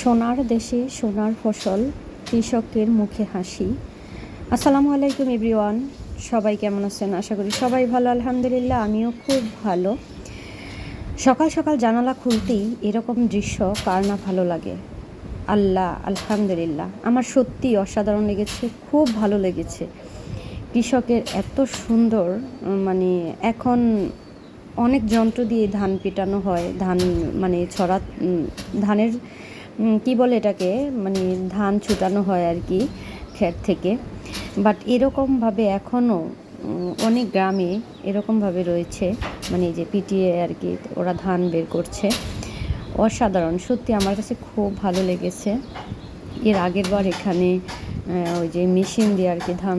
সোনার দেশে সোনার ফসল, কৃষকের মুখে হাসি। আসসালামু আলাইকুম এভরিওয়ান, সবাই কেমন আছেন? আশা করি সবাই ভালো, আলহামদুলিল্লাহ, আমিও খুব ভালো। সকাল সকাল জানালা খুলতেই এরকম দৃশ্য কার না ভালো লাগে? আল্লাহ, আলহামদুলিল্লাহ। আমার সত্যি অসাধারণ লেগেছে, খুব ভালো লেগেছে। কৃষকের এত সুন্দর মানে এখন অনেক যন্ত্র দিয়ে ধান পেটানো হয়, ধান মানে ছড়া ধানের কি বলে এটাকে? মানে ধান ছুটানো হয় আর কি ক্ষেত থেকে। বাট এরকমভাবে এখনও অনেক গ্রামে এরকমভাবে রয়েছে। মানে যে পিটিয়ে আর কি ওরা ধান বের করছে। অসাধারণ, সত্যি আমার কাছে খুব ভালো লেগেছে। এর আগের বার এখানে ওই যে মেশিন দিয়ে আর কি ধান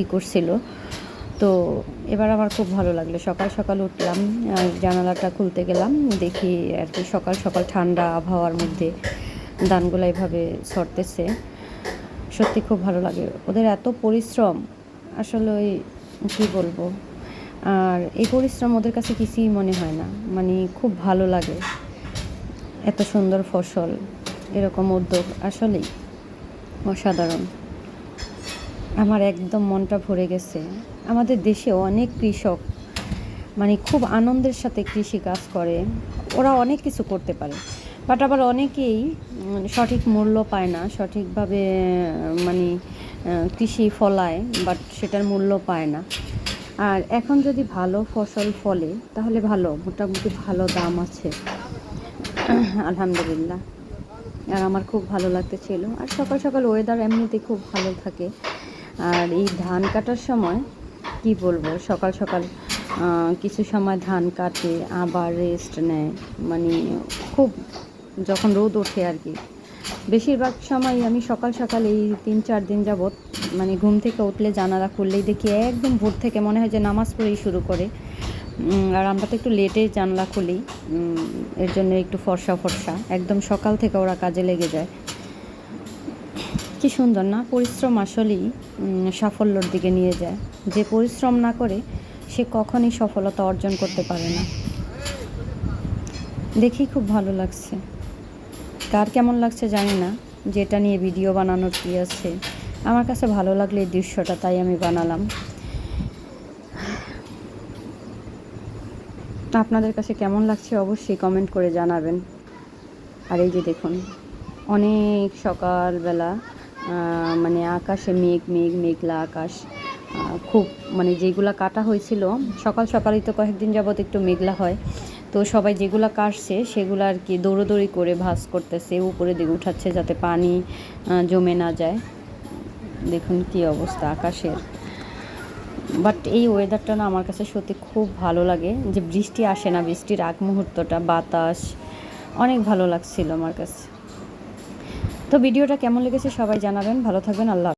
ই করছিল। তো এবার আমার খুব ভালো লাগল। সকাল সকাল উঠলাম জানালাটা খুলতে গেলাম, দেখি আর কি সকাল সকাল ঠান্ডা আবহাওয়ার মধ্যে ধানগুলো এভাবে সরতেছে। সত্যি খুব ভালো লাগে। ওদের এত পরিশ্রম, আসলে ওই কী বলব? আর এই পরিশ্রম ওদের কাছে কিছুই মনে হয় না। মানে খুব ভালো লাগে। এত সুন্দর ফসল, এরকম উদ্যোগ আসলেই অসাধারণ। আমার একদম মনটা ভরে গেছে। আমাদের দেশে অনেক কৃষক মানে খুব আনন্দের সাথে কৃষি কাজ করে। ওরা অনেক কিছু করতে পারে। বাট আবার অনেকেই সঠিক মূল্য পায় না, সঠিকভাবে মানে কৃষি ফলায় বাট সেটার মূল্য পায় না। আর এখন যদি ভালো ফসল ফলে, তাহলে ভালো, মোটামুটি ভালো দাম আছে। আলহামদুলিল্লাহ। আর আমার খুব ভালো লাগতেছিল। আর সকাল সকাল ওয়েদার এমনিতে খুব ভালো থাকে। আর এই ধান কাটার সময় কি বলব? সকাল সকাল কিছু সময় ধান কাটে, আবার রেস্ট নেয়। মানে খুব যখন রোদ ওঠে আর কি। বেশিরভাগ সময় আমি সকাল সকাল এই তিন চার দিন যাবৎ মানে ঘুম থেকে উঠলে জানালা খুললেই দেখি একদম ভোর থেকে মনে হয় যে নামাজ পড়েই শুরু করে। আর আমরা তো একটু লেটে জানলা খুলি। এর জন্য একটু ফর্সা ফর্সা। একদম সকাল থেকে ওরা কাজে লেগে যায়। কি সুন্দর না? পরিশ্রম আসলেই সাফল্যর দিকে নিয়ে যায়। যে পরিশ্রম না করে, সে কখনই সফলতা অর্জন করতে পারে না। দেখি খুব ভালো লাগছে। কার কেমন লাগছে জানি না, যেটা নিয়ে ভিডিও বানানোর কি আছে। আমার কাছে ভালো লাগলে এই দৃশ্যটা, তাই আমি বানালাম। আপনাদের কাছে কেমন লাগছে অবশ্যই কমেন্ট করে জানাবেন। আর এই যে দেখুন, অনেক সকালবেলা মানে আকাশে মেঘ মেঘ, মেঘলা আকাশ খুব মানে যেগুলা কাটা হয়েছিল, সকাল সকালই তো কয়েকদিন যাবত একটু মেঘলা হয়। তো সবাই যেগুলো কাটছে, সেগুলো আর কি দৌড়োদৌড়ি করে ভাস করতেছে, উপরে দিকে উঠাচ্ছে যাতে পানি জমে না যায়। দেখুন কি অবস্থা আকাশের। বাট এই ওয়েদারটা না আমার কাছে সত্যি খুব ভালো লাগে। যে বৃষ্টি আসে না, বৃষ্টির আগ মুহূর্তটা, বাতাস, অনেক ভালো লাগছিল আমার কাছে। তো ভিডিওটা কেমন লেগেছে সবাই জানাবেন ভালো থাকবেন আল্লাহ।